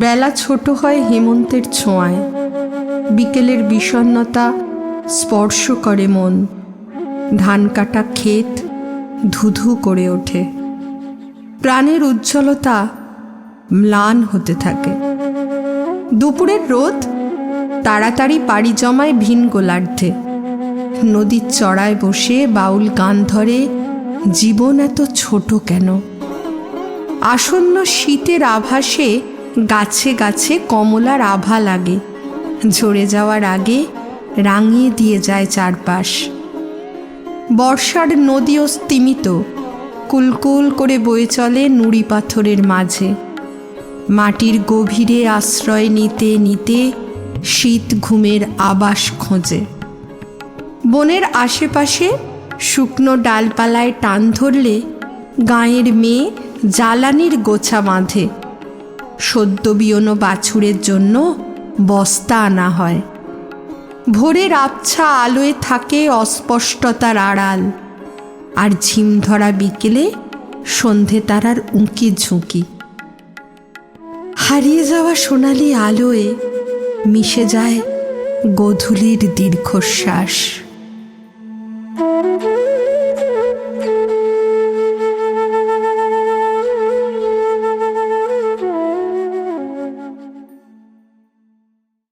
বেলা ছোট হয় হেমন্তের ছোঁয়ায়। বিকেলের বিষণ্ণতা স্পর্শ করে মন। ধান কাটা ক্ষেত ধুধু করে ওঠে। প্রাণের উজ্জ্বলতা ম্লান হতে থাকে। দুপুরের রোদ তাড়াতাড়ি পাড়ি জমায় ভিন গোলার্ধে। নদীর চড়ায় বসে বাউল গান ধরে, জীবন এত ছোট কেন? আসন্ন শীতের আভাসে গাছে গাছে কমলার আভা লাগে। ঝরে যাওয়ার আগে রাঙিয়ে দিয়ে যায় চারপাশ। বর্ষার নদীও স্তিমিত কুলকুল করে বয়ে চলে নুড়ি পাথরের মাঝে। মাটির গভীরে আশ্রয় নিতে নিতে শীত ঘুমের আবাস খোঁজে। বনের আশেপাশে শুকনো ডালপালায় টান ধরলে গাঁয়ের মেয়ে জ্বালানির গোছা বাঁধে। সদ্য বিয়নো বাছুরের জন্য বস্তা আনা হয়। ভোরের আবছা আলোয় থাকে অস্পষ্টতার আড়াল, আর ঝিম ধরা বিকেলে সন্ধে তারার উঁকি ঝুঁকি হারিয়ে যাওয়া সোনালি আলোয় মিশে যায় গধূলির দীর্ঘশ্বাস।